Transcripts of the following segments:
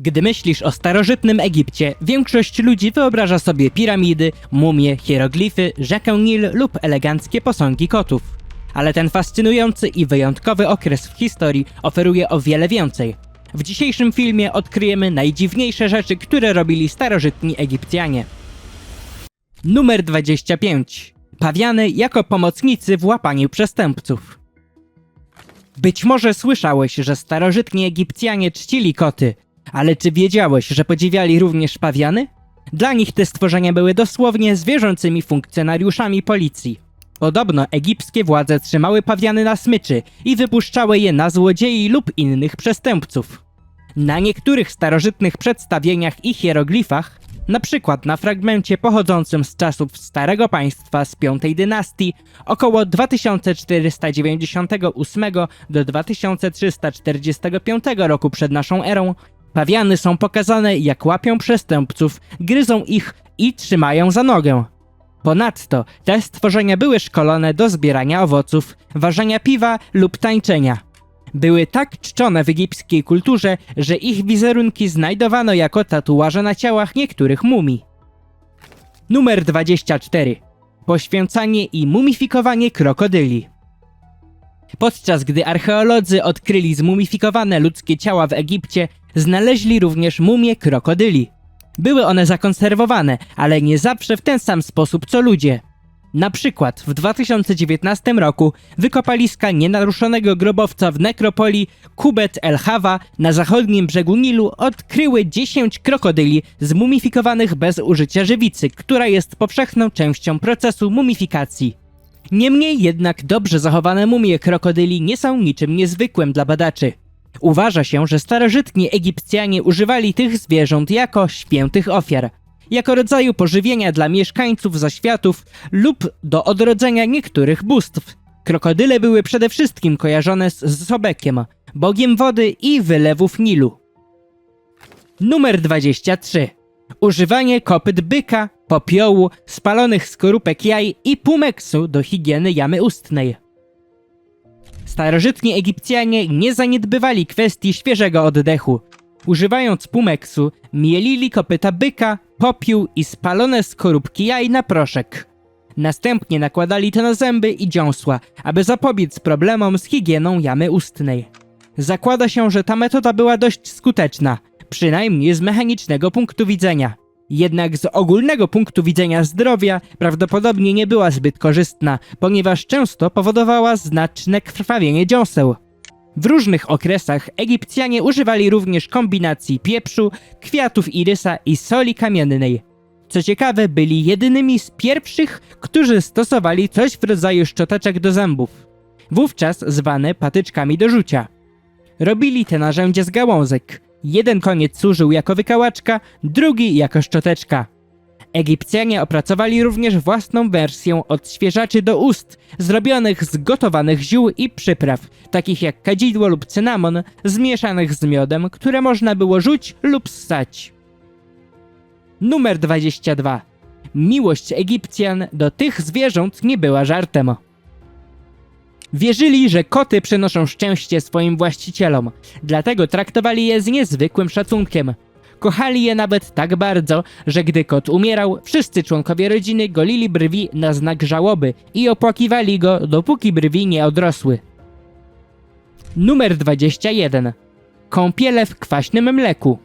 Gdy myślisz o starożytnym Egipcie, większość ludzi wyobraża sobie piramidy, mumie, hieroglify, rzekę Nil lub eleganckie posągi kotów. Ale ten fascynujący i wyjątkowy okres w historii oferuje o wiele więcej. W dzisiejszym filmie odkryjemy najdziwniejsze rzeczy, które robili starożytni Egipcjanie. Numer 25. Pawiany jako pomocnicy w łapaniu przestępców. Być może słyszałeś, że starożytni Egipcjanie czcili koty, ale czy wiedziałeś, że podziwiali również pawiany? Dla nich te stworzenia były dosłownie zwierzącymi funkcjonariuszami policji. Podobno egipskie władze trzymały pawiany na smyczy i wypuszczały je na złodziei lub innych przestępców. Na niektórych starożytnych przedstawieniach i hieroglifach, na przykład na fragmencie pochodzącym z czasów Starego Państwa z V dynastii, około 2498 do 2345 roku przed naszą erą, pawiany są pokazane jak łapią przestępców, gryzą ich i trzymają za nogę. Ponadto te stworzenia były szkolone do zbierania owoców, ważenia piwa lub tańczenia. Były tak czczone w egipskiej kulturze, że ich wizerunki znajdowano jako tatuaże na ciałach niektórych mumii. Numer 24. Poświęcanie i mumifikowanie krokodyli. Podczas gdy archeolodzy odkryli zmumifikowane ludzkie ciała w Egipcie, znaleźli również mumie krokodyli. Były one zakonserwowane, ale nie zawsze w ten sam sposób co ludzie. Na przykład w 2019 roku wykopaliska nienaruszonego grobowca w nekropolii Kubet El Hawa na zachodnim brzegu Nilu odkryły 10 krokodyli zmumifikowanych bez użycia żywicy, która jest powszechną częścią procesu mumifikacji. Niemniej jednak dobrze zachowane mumie krokodyli nie są niczym niezwykłym dla badaczy. Uważa się, że starożytni Egipcjanie używali tych zwierząt jako świętych ofiar, jako rodzaju pożywienia dla mieszkańców zaświatów lub do odrodzenia niektórych bóstw. Krokodyle były przede wszystkim kojarzone z Sobekiem, bogiem wody i wylewów Nilu. Numer 23. Używanie kopyt byka, popiołu, spalonych skorupek jaj i pumeksu do higieny jamy ustnej. Starożytni Egipcjanie nie zaniedbywali kwestii świeżego oddechu. Używając pumeksu, mielili kopyta byka, popiół i spalone skorupki jaj na proszek. Następnie nakładali to na zęby i dziąsła, aby zapobiec problemom z higieną jamy ustnej. Zakłada się, że ta metoda była dość skuteczna, przynajmniej z mechanicznego punktu widzenia. Jednak z ogólnego punktu widzenia zdrowia prawdopodobnie nie była zbyt korzystna, ponieważ często powodowała znaczne krwawienie dziąseł. W różnych okresach Egipcjanie używali również kombinacji pieprzu, kwiatów irysa i soli kamiennej. Co ciekawe, byli jedynymi z pierwszych, którzy stosowali coś w rodzaju szczoteczek do zębów, wówczas zwane patyczkami do rzucia. Robili te narzędzia z gałązek. Jeden koniec służył jako wykałaczka, drugi jako szczoteczka. Egipcjanie opracowali również własną wersję odświeżaczy do ust, zrobionych z gotowanych ziół i przypraw, takich jak kadzidło lub cynamon, zmieszanych z miodem, które można było rzuć lub ssać. Numer 22. Miłość Egipcjan do tych zwierząt nie była żartem. Wierzyli, że koty przynoszą szczęście swoim właścicielom, dlatego traktowali je z niezwykłym szacunkiem. Kochali je nawet tak bardzo, że gdy kot umierał, wszyscy członkowie rodziny golili brwi na znak żałoby i opłakiwali go, dopóki brwi nie odrosły. Numer 21. Kąpiele w kwaśnym mleku.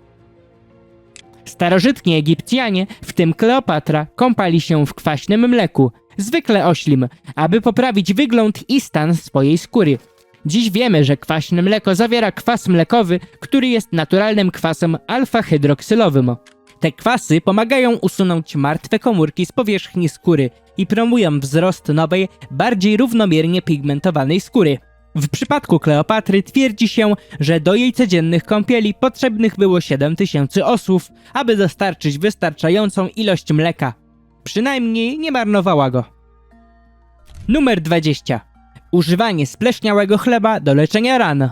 Starożytni Egipcjanie, w tym Kleopatra, kąpali się w kwaśnym mleku, zwykle oślim, aby poprawić wygląd i stan swojej skóry. Dziś wiemy, że kwaśne mleko zawiera kwas mlekowy, który jest naturalnym kwasem alfa-hydroksylowym. Te kwasy pomagają usunąć martwe komórki z powierzchni skóry i promują wzrost nowej, bardziej równomiernie pigmentowanej skóry. W przypadku Kleopatry twierdzi się, że do jej codziennych kąpieli potrzebnych było 7000 osłów, aby dostarczyć wystarczającą ilość mleka. Przynajmniej nie marnowała go. Numer 20. Używanie spleśniałego chleba do leczenia ran.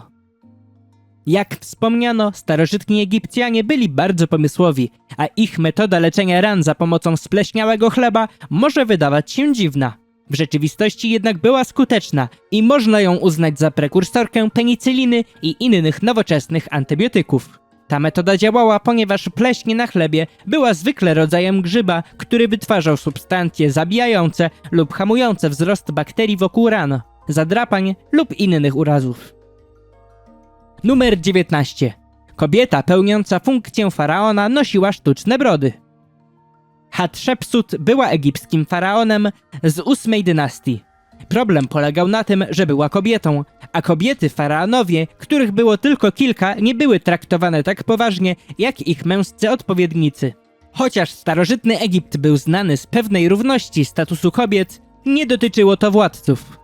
Jak wspomniano, starożytni Egipcjanie byli bardzo pomysłowi, a ich metoda leczenia ran za pomocą spleśniałego chleba może wydawać się dziwna. W rzeczywistości jednak była skuteczna i można ją uznać za prekursorkę penicyliny i innych nowoczesnych antybiotyków. Ta metoda działała, ponieważ pleśń na chlebie była zwykle rodzajem grzyba, który wytwarzał substancje zabijające lub hamujące wzrost bakterii wokół ran, zadrapań lub innych urazów. Numer 19. Kobieta pełniąca funkcję faraona nosiła sztuczne brody. Hatshepsut była egipskim faraonem z ósmej dynastii. Problem polegał na tym, że była kobietą, a kobiety faraonowie, których było tylko kilka, nie były traktowane tak poważnie jak ich męscy odpowiednicy. Chociaż starożytny Egipt był znany z pewnej równości statusu kobiet, nie dotyczyło to władców.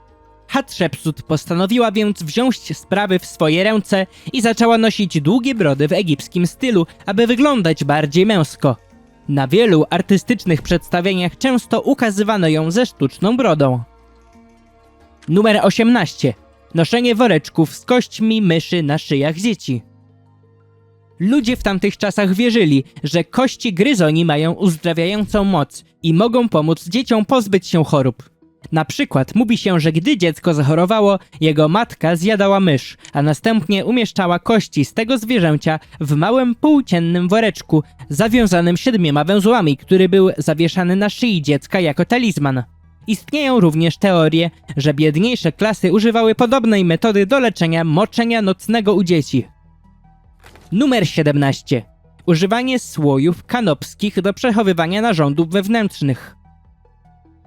Hatshepsut postanowiła więc wziąć sprawy w swoje ręce i zaczęła nosić długie brody w egipskim stylu, aby wyglądać bardziej męsko. Na wielu artystycznych przedstawieniach często ukazywano ją ze sztuczną brodą. Numer 18. Noszenie woreczków z kośćmi myszy na szyjach dzieci. Ludzie w tamtych czasach wierzyli, że kości gryzoni mają uzdrawiającą moc i mogą pomóc dzieciom pozbyć się chorób. Na przykład mówi się, że gdy dziecko zachorowało, jego matka zjadała mysz, a następnie umieszczała kości z tego zwierzęcia w małym półciennym woreczku zawiązanym siedmioma węzłami, który był zawieszany na szyi dziecka jako talizman. Istnieją również teorie, że biedniejsze klasy używały podobnej metody do leczenia moczenia nocnego u dzieci. Numer 17. Używanie słojów kanopskich do przechowywania narządów wewnętrznych.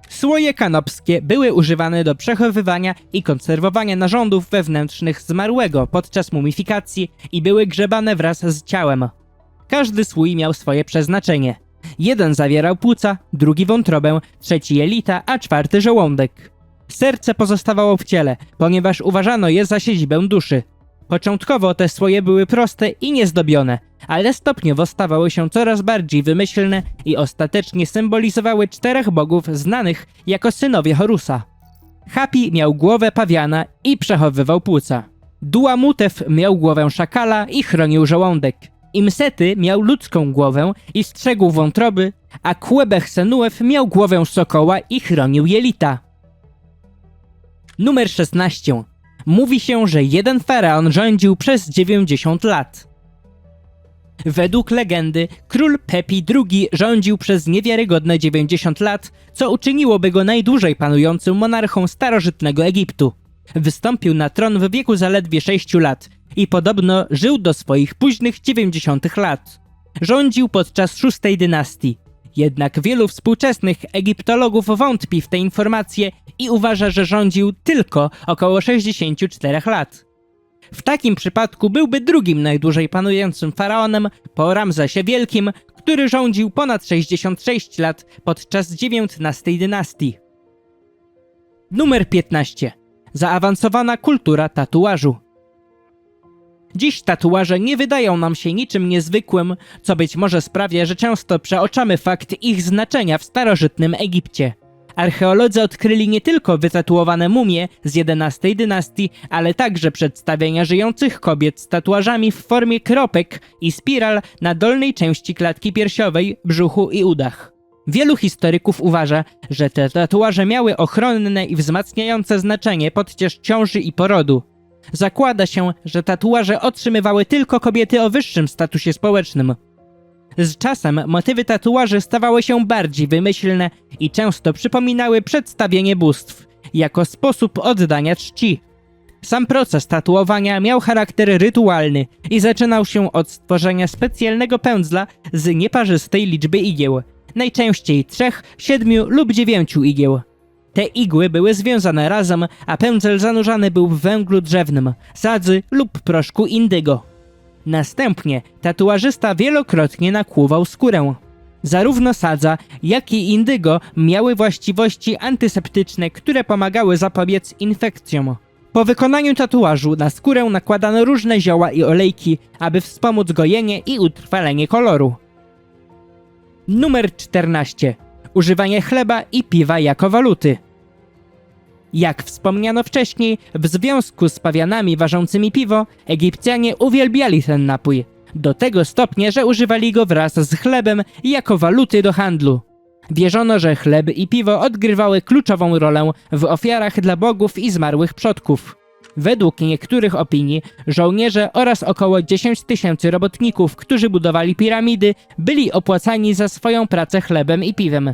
Słoje kanopskie były używane do przechowywania i konserwowania narządów wewnętrznych zmarłego podczas mumifikacji i były grzebane wraz z ciałem. Każdy słój miał swoje przeznaczenie. Jeden zawierał płuca, drugi wątrobę, trzeci jelita, a czwarty żołądek. Serce pozostawało w ciele, ponieważ uważano je za siedzibę duszy. Początkowo te słoje były proste i niezdobione, ale stopniowo stawały się coraz bardziej wymyślne i ostatecznie symbolizowały czterech bogów znanych jako synowie Horusa. Hapi miał głowę pawiana i przechowywał płuca. Duamutew miał głowę szakala i chronił żołądek. Imsety miał ludzką głowę i strzegł wątroby, a Kłebech Senuew miał głowę sokoła i chronił jelita. Numer 16. Mówi się, że jeden faraon rządził przez 90 lat. Według legendy, król Pepi II rządził przez niewiarygodne 90 lat, co uczyniłoby go najdłużej panującym monarchą starożytnego Egiptu. Wystąpił na tron w wieku zaledwie 6 lat i podobno żył do swoich późnych 90 lat. Rządził podczas szóstej dynastii. Jednak wielu współczesnych egiptologów wątpi w te informacje i uważa, że rządził tylko około 64 lat. W takim przypadku byłby drugim najdłużej panującym faraonem po Ramzesie Wielkim, który rządził ponad 66 lat podczas XIX dynastii. Numer 15. Zaawansowana kultura tatuażu. Dziś tatuaże nie wydają nam się niczym niezwykłym, co być może sprawia, że często przeoczamy fakt ich znaczenia w starożytnym Egipcie. Archeolodzy odkryli nie tylko wytatuowane mumie z XI dynastii, ale także przedstawienia żyjących kobiet z tatuażami w formie kropek i spiral na dolnej części klatki piersiowej, brzuchu i udach. Wielu historyków uważa, że te tatuaże miały ochronne i wzmacniające znaczenie podczas ciąży i porodu. Zakłada się, że tatuaże otrzymywały tylko kobiety o wyższym statusie społecznym. Z czasem motywy tatuaży stawały się bardziej wymyślne i często przypominały przedstawienie bóstw, jako sposób oddania czci. Sam proces tatuowania miał charakter rytualny i zaczynał się od stworzenia specjalnego pędzla z nieparzystej liczby igieł, najczęściej trzech, siedmiu lub dziewięciu igieł. Te igły były związane razem, a pędzel zanurzany był w węglu drzewnym, sadzy lub proszku indygo. Następnie tatuażysta wielokrotnie nakłuwał skórę. Zarówno sadza, jak i indygo miały właściwości antyseptyczne, które pomagały zapobiec infekcjom. Po wykonaniu tatuażu na skórę nakładano różne zioła i olejki, aby wspomóc gojenie i utrwalenie koloru. Numer 14. Używanie chleba i piwa jako waluty. Jak wspomniano wcześniej, w związku z pawianami ważącymi piwo, Egipcjanie uwielbiali ten napój. Do tego stopnia, że używali go wraz z chlebem jako waluty do handlu. Wierzono, że chleb i piwo odgrywały kluczową rolę w ofiarach dla bogów i zmarłych przodków. Według niektórych opinii, żołnierze oraz około 10 tysięcy robotników, którzy budowali piramidy, byli opłacani za swoją pracę chlebem i piwem.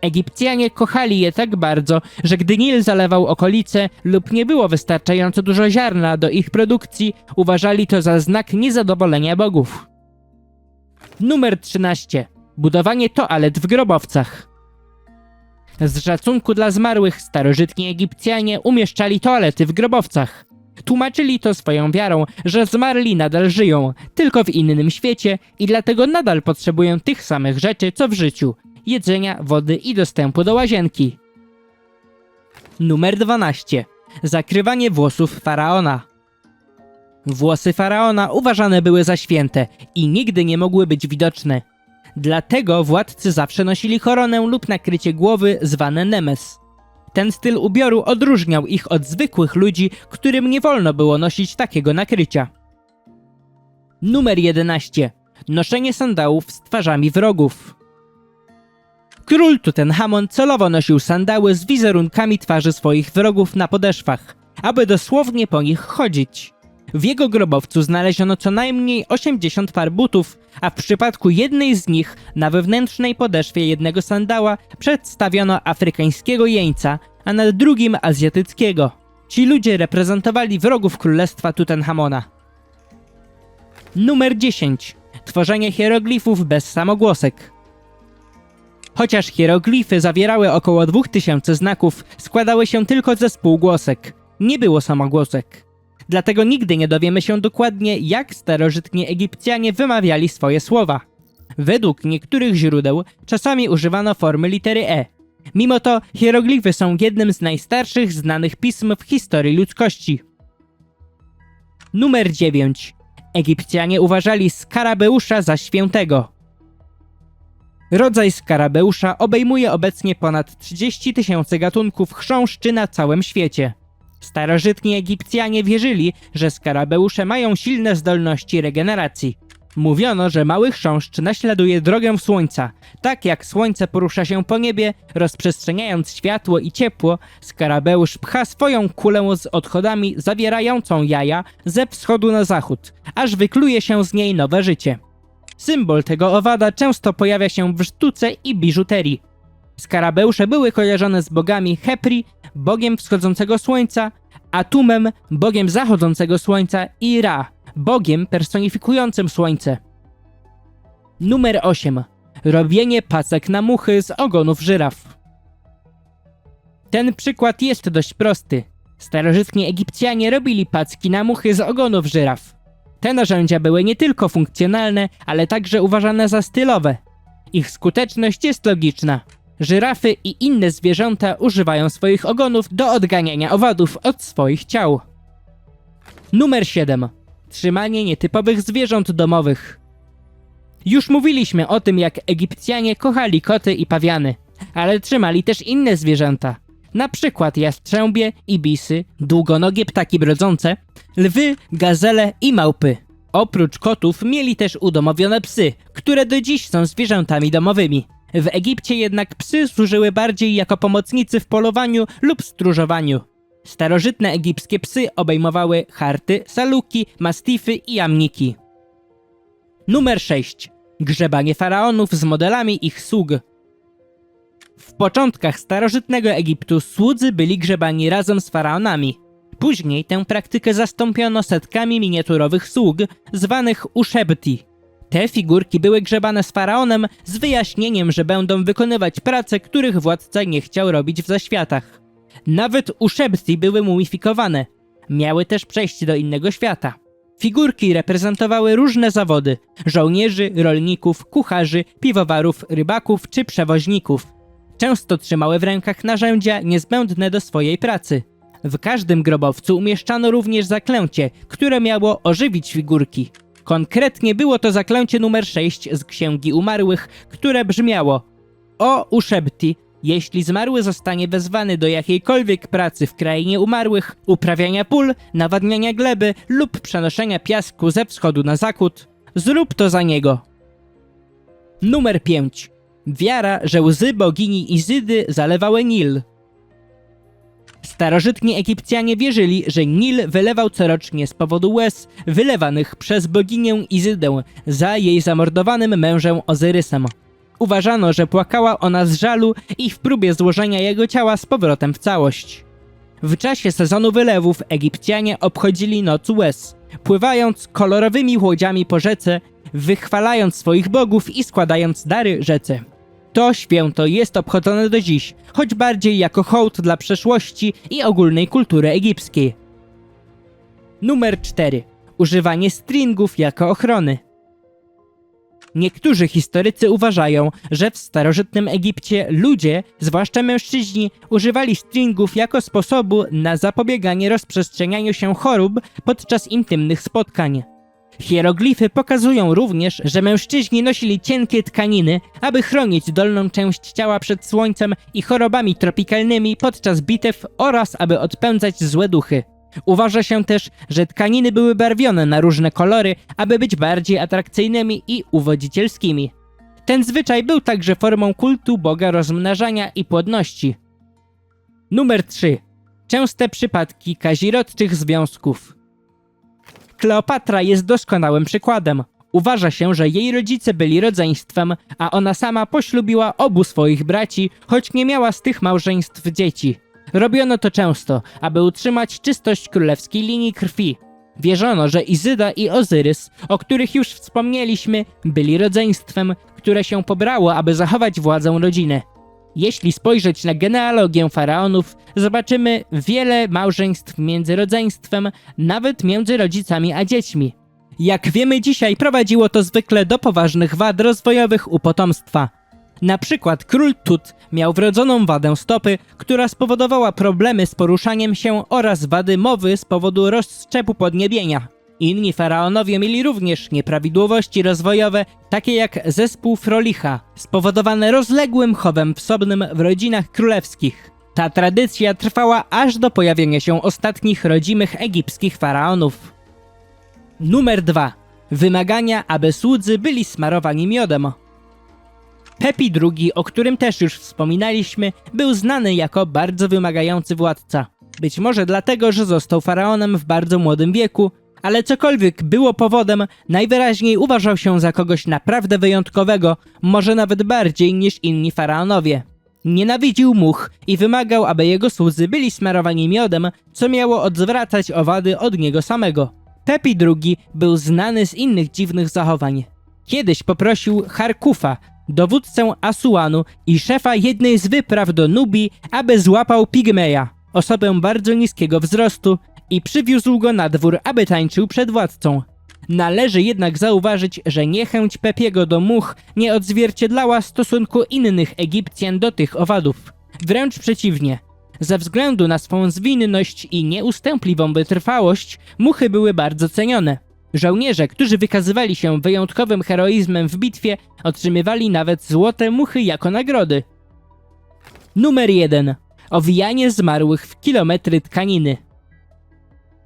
Egipcjanie kochali je tak bardzo, że gdy Nil zalewał okolice lub nie było wystarczająco dużo ziarna do ich produkcji, uważali to za znak niezadowolenia bogów. Numer 13. Budowanie toalet w grobowcach. Z szacunku dla zmarłych starożytni Egipcjanie umieszczali toalety w grobowcach. Tłumaczyli to swoją wiarą, że zmarli nadal żyją, tylko w innym świecie i dlatego nadal potrzebują tych samych rzeczy co w życiu: jedzenia, wody i dostępu do łazienki. Numer 12. Zakrywanie włosów faraona. Włosy faraona uważane były za święte i nigdy nie mogły być widoczne. Dlatego władcy zawsze nosili koronę lub nakrycie głowy zwane nemes. Ten styl ubioru odróżniał ich od zwykłych ludzi, którym nie wolno było nosić takiego nakrycia. Numer 11. Noszenie sandałów z twarzami wrogów. Król Tutenchamon celowo nosił sandały z wizerunkami twarzy swoich wrogów na podeszwach, aby dosłownie po nich chodzić. W jego grobowcu znaleziono co najmniej 80 par butów, a w przypadku jednej z nich na wewnętrznej podeszwie jednego sandała przedstawiono afrykańskiego jeńca, a na drugim azjatyckiego. Ci ludzie reprezentowali wrogów królestwa Tutenchamona. Numer 10. Tworzenie hieroglifów bez samogłosek. Chociaż hieroglify zawierały około 2000 znaków, składały się tylko ze spółgłosek. Nie było samogłosek. Dlatego nigdy nie dowiemy się dokładnie, jak starożytni Egipcjanie wymawiali swoje słowa. Według niektórych źródeł czasami używano formy litery E. Mimo to hieroglify są jednym z najstarszych znanych pism w historii ludzkości. Numer 9. Egipcjanie uważali skarabeusza za świętego. Rodzaj skarabeusza obejmuje obecnie ponad 30 tysięcy gatunków chrząszczy na całym świecie. Starożytni Egipcjanie wierzyli, że skarabeusze mają silne zdolności regeneracji. Mówiono, że mały chrząszcz naśladuje drogę słońca. Tak jak słońce porusza się po niebie, rozprzestrzeniając światło i ciepło, skarabeusz pcha swoją kulę z odchodami zawierającą jaja ze wschodu na zachód, aż wykluje się z niej nowe życie. Symbol tego owada często pojawia się w sztuce i biżuterii. Skarabeusze były kojarzone z bogami Hepri, bogiem wschodzącego słońca, Atumem, bogiem zachodzącego słońca i Ra, bogiem personifikującym słońce. Numer 8. Robienie pasek na muchy z ogonów żyraf. Ten przykład jest dość prosty. Starożytni Egipcjanie robili packi na muchy z ogonów żyraf. Te narzędzia były nie tylko funkcjonalne, ale także uważane za stylowe. Ich skuteczność jest logiczna. Żyrafy i inne zwierzęta używają swoich ogonów do odganiania owadów od swoich ciał. Numer 7. Trzymanie nietypowych zwierząt domowych. Już mówiliśmy o tym, jak Egipcjanie kochali koty i pawiany, ale trzymali też inne zwierzęta. Na przykład jastrzębie, ibisy, długonogie ptaki brodzące, lwy, gazele i małpy. Oprócz kotów mieli też udomowione psy, które do dziś są zwierzętami domowymi. W Egipcie jednak psy służyły bardziej jako pomocnicy w polowaniu lub stróżowaniu. Starożytne egipskie psy obejmowały harty, saluki, mastify i jamniki. Numer 6. Grzebanie faraonów z modelami ich sług. W początkach starożytnego Egiptu słudzy byli grzebani razem z faraonami. Później tę praktykę zastąpiono setkami miniaturowych sług, zwanych uszebti. Te figurki były grzebane z faraonem z wyjaśnieniem, że będą wykonywać prace, których władca nie chciał robić w zaświatach. Nawet uszebti były mumifikowane. Miały też przejść do innego świata. Figurki reprezentowały różne zawody: żołnierzy, rolników, kucharzy, piwowarów, rybaków czy przewoźników. Często trzymały w rękach narzędzia niezbędne do swojej pracy. W każdym grobowcu umieszczano również zaklęcie, które miało ożywić figurki. Konkretnie było to zaklęcie numer 6 z Księgi Umarłych, które brzmiało O Uszebti, jeśli zmarły zostanie wezwany do jakiejkolwiek pracy w krainie umarłych, uprawiania pól, nawadniania gleby lub przenoszenia piasku ze wschodu na zachód, zrób to za niego. Numer 5. Wiara, że łzy bogini Izydy zalewały Nil. Starożytni Egipcjanie wierzyli, że Nil wylewał corocznie z powodu łez wylewanych przez boginię Izydę za jej zamordowanym mężem Ozyrysem. Uważano, że płakała ona z żalu i w próbie złożenia jego ciała z powrotem w całość. W czasie sezonu wylewów Egipcjanie obchodzili noc łez, pływając kolorowymi łodziami po rzece, wychwalając swoich bogów i składając dary rzece. To święto jest obchodzone do dziś, choć bardziej jako hołd dla przeszłości i ogólnej kultury egipskiej. Numer 4. Używanie stringów jako ochrony. Niektórzy historycy uważają, że w starożytnym Egipcie ludzie, zwłaszcza mężczyźni, używali stringów jako sposobu na zapobieganie rozprzestrzenianiu się chorób podczas intymnych spotkań. Hieroglify pokazują również, że mężczyźni nosili cienkie tkaniny, aby chronić dolną część ciała przed słońcem i chorobami tropikalnymi podczas bitew oraz aby odpędzać złe duchy. Uważa się też, że tkaniny były barwione na różne kolory, aby być bardziej atrakcyjnymi i uwodzicielskimi. Ten zwyczaj był także formą kultu boga rozmnażania i płodności. Numer 3. Częste przypadki kazirodczych związków. Kleopatra jest doskonałym przykładem. Uważa się, że jej rodzice byli rodzeństwem, a ona sama poślubiła obu swoich braci, choć nie miała z tych małżeństw dzieci. Robiono to często, aby utrzymać czystość królewskiej linii krwi. Wierzono, że Izyda i Ozyrys, o których już wspomnieliśmy, byli rodzeństwem, które się pobrało, aby zachować władzę rodziny. Jeśli spojrzeć na genealogię faraonów, zobaczymy wiele małżeństw między rodzeństwem, nawet między rodzicami a dziećmi. Jak wiemy dzisiaj, prowadziło to zwykle do poważnych wad rozwojowych u potomstwa. Na przykład król Tut miał wrodzoną wadę stopy, która spowodowała problemy z poruszaniem się oraz wady mowy z powodu rozszczepu podniebienia. Inni faraonowie mieli również nieprawidłowości rozwojowe, takie jak zespół Frolicha, spowodowane rozległym chowem wsobnym w rodzinach królewskich. Ta tradycja trwała aż do pojawienia się ostatnich rodzimych egipskich faraonów. Numer 2. Wymagania, aby słudzy byli smarowani miodem. Pepi II, o którym też już wspominaliśmy, był znany jako bardzo wymagający władca. Być może dlatego, że został faraonem w bardzo młodym wieku, ale cokolwiek było powodem, najwyraźniej uważał się za kogoś naprawdę wyjątkowego, może nawet bardziej niż inni faraonowie. Nienawidził much i wymagał, aby jego słudzy byli smarowani miodem, co miało odwracać owady od niego samego. Pepi II był znany z innych dziwnych zachowań. Kiedyś poprosił Harkufa, dowódcę Asuanu i szefa jednej z wypraw do Nubii, aby złapał Pigmeja, osobę bardzo niskiego wzrostu, i przywiózł go na dwór, aby tańczył przed władcą. Należy jednak zauważyć, że niechęć Pepiego do much nie odzwierciedlała stosunku innych Egipcjan do tych owadów. Wręcz przeciwnie. Ze względu na swą zwinność i nieustępliwą wytrwałość, muchy były bardzo cenione. Żołnierze, którzy wykazywali się wyjątkowym heroizmem w bitwie, otrzymywali nawet złote muchy jako nagrody. Numer 1. Owijanie zmarłych w kilometry tkaniny.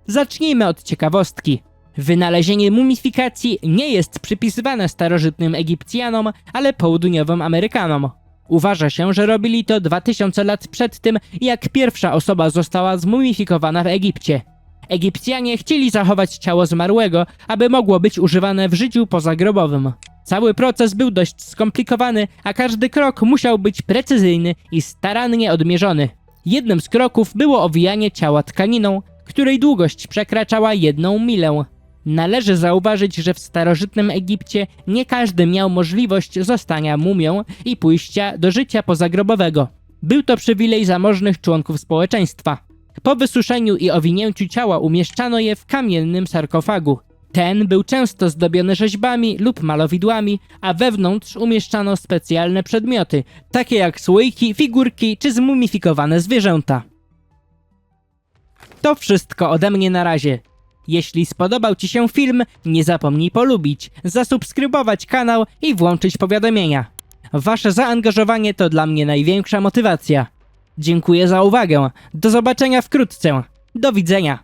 Zacznijmy od ciekawostki. Wynalezienie mumifikacji nie jest przypisywane starożytnym Egipcjanom, ale południowym Amerykanom. Uważa się, że robili to 2000 lat przed tym, jak pierwsza osoba została zmumifikowana w Egipcie. Egipcjanie chcieli zachować ciało zmarłego, aby mogło być używane w życiu pozagrobowym. Cały proces był dość skomplikowany, a każdy krok musiał być precyzyjny i starannie odmierzony. Jednym z kroków było owijanie ciała tkaniną, której długość przekraczała jedną milę. Należy zauważyć, że w starożytnym Egipcie nie każdy miał możliwość zostania mumią i pójścia do życia pozagrobowego. Był to przywilej zamożnych członków społeczeństwa. Po wysuszeniu i owinięciu ciała umieszczano je w kamiennym sarkofagu. Ten był często zdobiony rzeźbami lub malowidłami, a wewnątrz umieszczano specjalne przedmioty, takie jak słoiki, figurki czy zmumifikowane zwierzęta. To wszystko ode mnie na razie. Jeśli spodobał Ci się film, nie zapomnij polubić, zasubskrybować kanał i włączyć powiadomienia. Wasze zaangażowanie to dla mnie największa motywacja. Dziękuję za uwagę. Do zobaczenia wkrótce. Do widzenia.